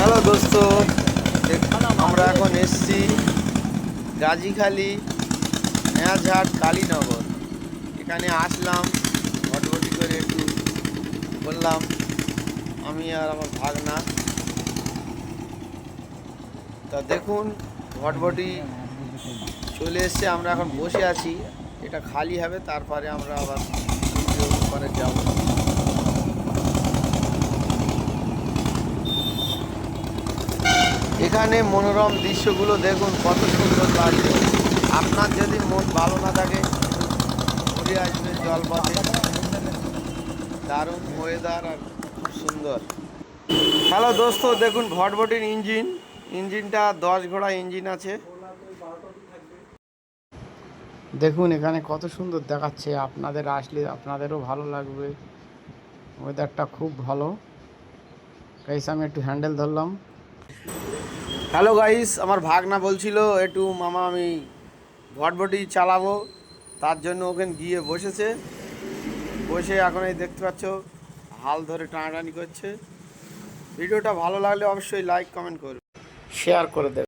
Hello দোস্ত, আমরা এখন এসছি গাজীখালি নেয়াঝাট কালীনগর। এখানে আসলাম ভটভটি করে একটু বললাম, আমি আর আমার ভাগনা। তা দেখুন ভটভটি চলে এসছে, আমরা এখন বসে আছি, এটা খালি হবে, তারপরে আমরা আবার যাব। এখানে মনোরম দৃশ্যগুলো দেখুন, কত সুন্দর লাগছে। আপনার যদি মন ভালো না থাকে, ঘুরে আসবেন জলপথে। দারুণ ওয়েদার আর খুব সুন্দর। হ্যালো দোস্ত, দেখুন ভটভটির ইঞ্জিন। ইঞ্জিনটা দশ ঘোড়া ইঞ্জিন আছে। দেখুন, এখানে কত সুন্দর দেখাচ্ছে। আপনাদের আসলে আপনাদেরও ভালো লাগবে। ওয়েদারটা খুব ভালো। গাইস আমি একটু হ্যান্ডেল ধরলাম। হ্যালো গাইস আমার ভাগনা বলছিল, একটু মামা, আমি ভটভটি চালাবো। তার জন্য ওখানে গিয়ে বসেছে। বসে এখন এই দেখতে পাচ্ছ, হাল ধরে টানাটানি করছে। ভিডিওটা ভালো লাগলে অবশ্যই লাইক কমেন্ট করবে। শেয়ার করে দেবে।